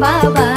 爸爸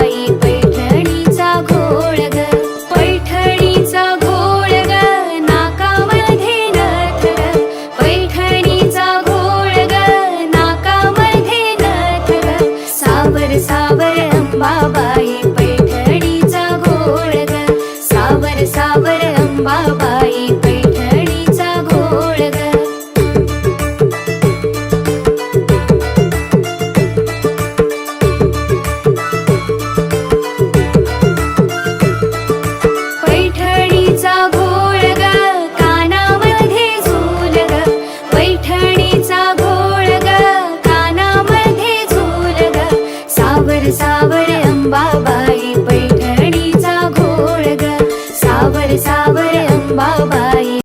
सावर सावर Ambabai.